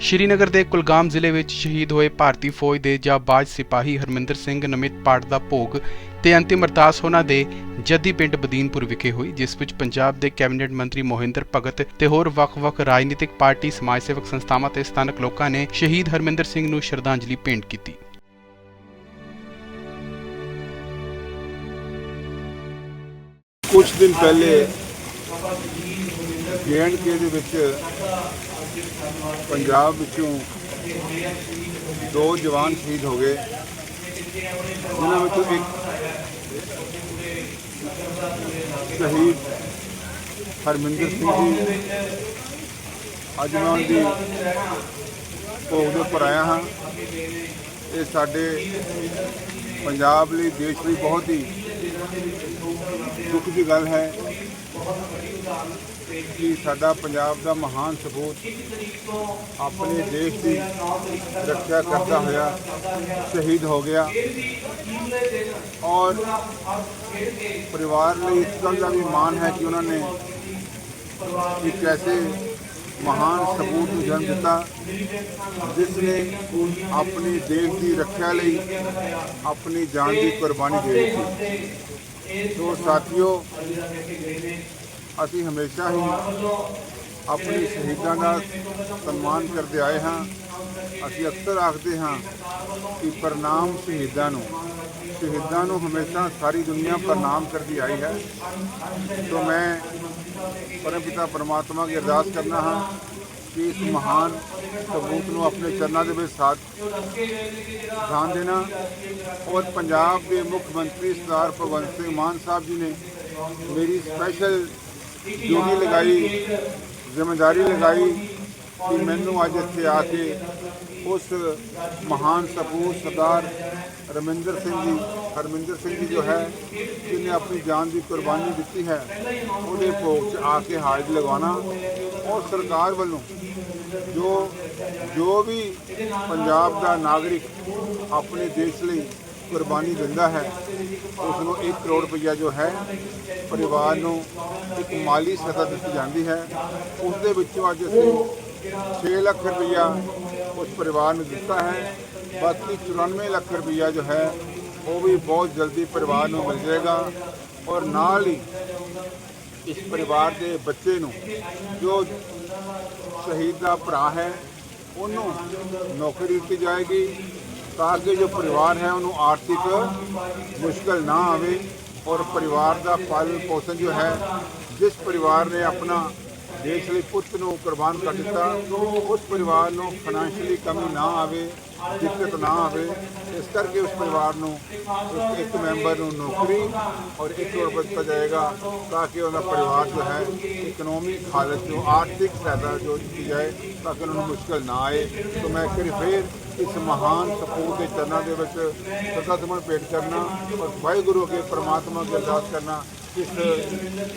ਸ਼੍ਰੀਨਗਰ ਦੇ ਕੁਲਗਾਮ ਜ਼ਿਲ੍ਹੇ ਵਿੱਚ ਸ਼ਹੀਦ ਹੋਏ ਭਾਰਤੀ ਫੌਜ ਦੇ ਜਾਬਾਜ਼ ਸਿਪਾਹੀ ਹਰਮਿੰਦਰ ਸਿੰਘ ਨਮਿਤ ਪਾਠ ਦਾ ਭੋਗ ਤੇ ਅੰਤਿਮ ਅਰਦਾਸ ਉਹਨਾਂ ਦੇ ਜੱਦੀ ਪਿੰਡ ਬਦੀਨਪੁਰ ਵਿਖੇ ਹੋਈ, ਜਿਸ ਵਿੱਚ ਪੰਜਾਬ ਦੇ ਕੈਬਨਿਟ ਮੰਤਰੀ ਮੋਹਿੰਦਰ ਭਗਤ ਤੇ ਹੋਰ ਵੱਖ-ਵੱਖ ਰਾਜਨੀਤਿਕ ਪਾਰਟੀ ਸਮਾਜ ਸੇਵਕ ਸੰਸਥਾਵਾਂ ਤੇ ਸਥਾਨਕ ਲੋਕਾਂ ਨੇ ਸ਼ਹੀਦ ਹਰਮਿੰਦਰ ਸਿੰਘ ਨੂੰ ਸ਼ਰਧਾਂਜਲੀ ਭੇਂਟ ਕੀਤੀ। ਕੁਝ ਦਿਨ ਪਹਿਲੇ ਕੇ ਦੇ ਵਿੱਚ ਪੰਜਾਬ ਵਿੱਚੋਂ ਦੋ ਜਵਾਨ ਸ਼ਹੀਦ ਹੋ ਗਏ। ਉਹਨਾਂ ਵਿੱਚੋਂ ਇੱਕ ਸ਼ਹੀਦ ਹਰਮਿੰਦਰ ਸਿੰਘ ਜੀ ਅੱਜ ਮੈਂ ਉਹਨਾਂ ਦੀ ਭੋਗ ਦੇ ਉੱਪਰ ਆਇਆ ਹਾਂ। ਇਹ ਸਾਡੇ ਪੰਜਾਬ ਲਈ, ਦੇਸ਼ ਲਈ ਬਹੁਤ ਹੀ ਦੁੱਖ ਦੀ ਗੱਲ ਹੈ। ਕਿ ਸਾਡਾ ਪੰਜਾਬ ਦਾ ਮਹਾਨ ਸਪੂਤ ਆਪਣੇ ਦੇਸ਼ ਦੀ ਰੱਖਿਆ ਕਰਦਾ ਹੋਇਆ ਸ਼ਹੀਦ ਹੋ ਗਿਆ। ਔਰ ਪਰਿਵਾਰ ਲਈ ਇਸ ਗੱਲ ਦਾ ਵੀ ਮਾਣ ਹੈ ਕਿ ਉਹਨਾਂ ਨੇ ਇੱਕ ਐਸੇ ਮਹਾਨ ਸਪੂਤ ਨੂੰ ਜਨਮ ਦਿੱਤਾ ਜਿਸ ਨੇ ਆਪਣੇ ਦੇਸ਼ ਦੀ ਰੱਖਿਆ ਲਈ ਆਪਣੀ ਜਾਨ ਦੀ ਕੁਰਬਾਨੀ ਦੇ ਦਿੱਤੀ। ਸੋ ਸਾਥੀਓ ਅਸੀਂ ਹਮੇਸ਼ਾ ਹੀ ਆਪਣੇ ਸ਼ਹੀਦਾਂ ਦਾ ਸਨਮਾਨ ਕਰਦੇ ਆਏ ਹਾਂ। ਅਸੀਂ ਅਕਸਰ ਆਖਦੇ ਹਾਂ ਕਿ ਪ੍ਰਣਾਮ ਸ਼ਹੀਦਾਂ ਨੂੰ। ਸ਼ਹੀਦਾਂ ਨੂੰ ਹਮੇਸ਼ਾ ਸਾਰੀ ਦੁਨੀਆ ਪ੍ਰਣਾਮ ਕਰਦੀ ਆਈ ਹੈ। ਸੋ ਮੈਂ ਪਰਮਪਿਤਾ ਪਰਮਾਤਮਾ ਦੀ ਅਰਦਾਸ ਕਰਨਾ ਹਾਂ ਕਿ ਇਸ ਮਹਾਨ ਸਬੂਤ ਨੂੰ ਆਪਣੇ ਚਰਨਾਂ ਦੇ ਵਿੱਚ ਸਾਥ ਧਿਆਨ ਦੇਣਾ। ਔਰ ਪੰਜਾਬ ਦੇ ਮੁੱਖ ਮੰਤਰੀ ਸਰਦਾਰ ਭਗਵੰਤ ਸਿੰਘ ਮਾਨ ਸਾਹਿਬ ਜੀ ਨੇ ਮੇਰੀ ਸਪੈਸ਼ਲ ਡਿਊਟੀ ਲਗਾਈ, ਜ਼ਿੰਮੇਵਾਰੀ ਲਗਾਈ ਕਿ ਮੈਨੂੰ ਅੱਜ ਇੱਥੇ ਆ ਕੇ ਉਸ ਮਹਾਨ ਸਪੂਤ ਸਰਦਾਰ ਰਮਿੰਦਰ ਸਿੰਘ ਜੀ, ਹਰਮਿੰਦਰ ਸਿੰਘ ਜੀ ਜੋ ਹੈ ਜਿਨੇ ਆਪਣੀ ਜਾਨ ਦੀ ਕੁਰਬਾਨੀ ਦਿੱਤੀ ਹੈ, ਉਹਦੇ ਭੋਗ 'ਚ ਆ ਕੇ ਹਾਜ਼ਰੀ ਲਗਾਉਣਾ ਔਰ ਸਰਕਾਰ ਵੱਲੋਂ ਜੋ ਜੋ ਵੀ ਪੰਜਾਬ ਦਾ ਨਾਗਰਿਕ ਆਪਣੇ ਦੇਸ਼ ਲਈ ਕੁਰਬਾਨੀ ਦਿੰਦਾ ਹੈ ਉਸ ਨੂੰ 1 ਕਰੋੜ ਰੁਪਈਆ ਜੋ ਹੈ, ਪਰਿਵਾਰ ਨੂੰ ਇੱਕ ਮਾਲੀ ਸਹਾਇਤਾ ਦਿੱਤੀ ਜਾਂਦੀ ਹੈ। ਉਸ ਦੇ ਵਿੱਚੋਂ ਅੱਜ ਅਸੀਂ 6 ਲੱਖ ਰੁਪਈਆ ਉਸ ਪਰਿਵਾਰ ਨੂੰ ਦਿੱਤਾ ਹੈ। ਬਾਕੀ 94 ਲੱਖ ਰੁਪਈਆ ਜੋ ਹੈ, ਉਹ ਵੀ ਬਹੁਤ ਜਲਦੀ ਪਰਿਵਾਰ ਨੂੰ ਮਿਲ ਜਾਏਗਾ ਔਰ ਨਾਲ ਹੀ ਇਸ ਪਰਿਵਾਰ ਦੇ ਬੱਚੇ ਨੂੰ ਜੋ ਸ਼ਹੀਦ ਦਾ ਭਰਾ ਹੈ, ਉਹਨੂੰ ਨੌਕਰੀ ਦਿੱਤੀ ਜਾਏਗੀ। ਤਾਂ ਕਿ ਜੋ ਪਰਿਵਾਰ ਹੈ ਉਹਨੂੰ ਆਰਥਿਕ ਮੁਸ਼ਕਲ ਨਾ ਆਵੇ ਔਰ ਪਰਿਵਾਰ ਦਾ ਪਾਲਣ ਪੋਸ਼ਣ ਜੋ ਹੈ, ਜਿਸ ਪਰਿਵਾਰ ਨੇ ਆਪਣਾ ਦੇਸ਼ ਲਈ ਪੁੱਤ ਨੂੰ ਕੁਰਬਾਨ ਕਰ ਦਿੱਤਾ। ਉਸ ਪਰਿਵਾਰ ਨੂੰ ਫਾਈਨੈਂਸ਼ੀਅਲੀ ਕਮੀ ਨਾ ਆਵੇ, ਦਿੱਕਤ ਨਾ ਆਵੇ। ਇਸ ਕਰਕੇ ਉਸ ਪਰਿਵਾਰ ਨੂੰ ਇੱਕ ਮੈਂਬਰ ਨੂੰ ਨੌਕਰੀ ਔਰ ਇੱਕ ਕਰੋੜ ਰੁਪਏ ਜਾਏਗਾ ਤਾਂ ਕਿ ਉਹਦਾ ਪਰਿਵਾਰ ਜੋ ਹੈ ਇਕਨੋਮਿਕ ਹਾਲਤ ਜੋ ਆਰਥਿਕ ਸਹਾਇਤਾ ਜੋ ਦਿੱਤੀ ਜਾਏ ਤਾਂ ਕਿ ਉਹਨਾਂ ਨੂੰ ਮੁਸ਼ਕਲ ਨਾ ਆਏ। ਤਾਂ ਮੈਂ ਇੱਕ ਵਾਰੀ ਫੇਰ ਇਸ ਮਹਾਨ ਸਪੂਤ ਦੇ ਚਰਨਾਂ ਦੇ ਵਿੱਚ ਸਰਸਤਮਨ ਭੇਟ ਕਰਨਾ ਔਰ ਵਾਹਿਗੁਰੂ ਅੱਗੇ ਪਰਮਾਤਮਾ ਅੱਗੇ ਅਰਦਾਸ ਕਰਨਾ ਇਸ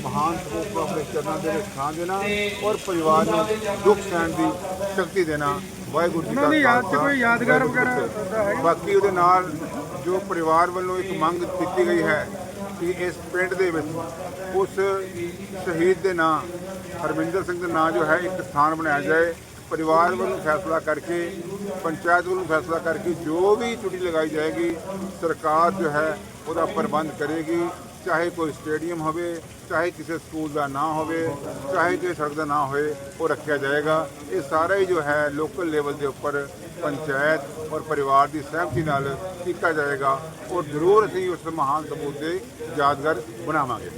ਮਹਾਨ ਨੂੰ ਆਪਣੇ ਚਰਨਾਂ ਦੇ ਵਿੱਚ ਥਾਂ ਦੇਣਾ ਔਰ ਪਰਿਵਾਰ ਨੂੰ ਦੁੱਖ ਸਹਿਣ ਦੀ ਸ਼ਕਤੀ ਦੇਣਾ। ਵਾਹਿਗੁਰੂ ਜੀ ਦਾ ਯਾਦ 'ਚ ਕੋਈ ਯਾਦਗਾਰ ਵਗੈਰਾ? ਬਾਕੀ ਉਹਦੇ ਨਾਲ ਜੋ ਪਰਿਵਾਰ ਵੱਲੋਂ ਇੱਕ ਮੰਗ ਕੀਤੀ ਗਈ ਹੈ ਕਿ ਇਸ ਪਿੰਡ ਦੇ ਵਿੱਚ ਉਸ ਸ਼ਹੀਦ ਦੇ ਨਾਂ ਹਰਮਿੰਦਰ ਸਿੰਘ ਦੇ ਨਾਂ ਜੋ ਹੈ ਇੱਕ ਸਥਾਨ ਬਣਾਇਆ ਜਾਏ। ਪਰਿਵਾਰ ਵੱਲੋਂ ਫੈਸਲਾ ਕਰਕੇ ਪੰਚਾਇਤ ਵੱਲੋਂ ਫੈਸਲਾ ਕਰਕੇ ਜੋ ਵੀ ਛੁੱਟੀ ਲਗਾਈ ਜਾਏਗੀ ਸਰਕਾਰ ਜੋ ਹੈ ਉਹਦਾ ਪ੍ਰਬੰਧ ਕਰੇਗੀ। ਚਾਹੇ ਕੋਈ ਸਟੇਡੀਅਮ ਹੋਵੇ, ਚਾਹੇ ਕਿਸੇ ਸਕੂਲ ਦਾ ਨਾਂ ਹੋਵੇ, ਚਾਹੇ ਕਿਸੇ ਸੜਕ ਦਾ ਨਾਂ ਹੋਵੇ, ਉਹ ਰੱਖਿਆ ਜਾਏਗਾ। ਇਹ ਸਾਰਾ ਹੀ ਜੋ ਹੈ ਲੋਕਲ ਲੈਵਲ ਦੇ ਉੱਪਰ ਪੰਚਾਇਤ ਔਰ ਪਰਿਵਾਰ ਦੀ ਸਹਿਮਤੀ ਨਾਲ ਕੀਤਾ ਜਾਏਗਾ ਔਰ ਜ਼ਰੂਰ ਅਸੀਂ ਉਸ ਮਹਾਨ ਸਬੂਤ ਦੇ ਯਾਦਗਾਰ ਬਣਾਵਾਂਗੇ।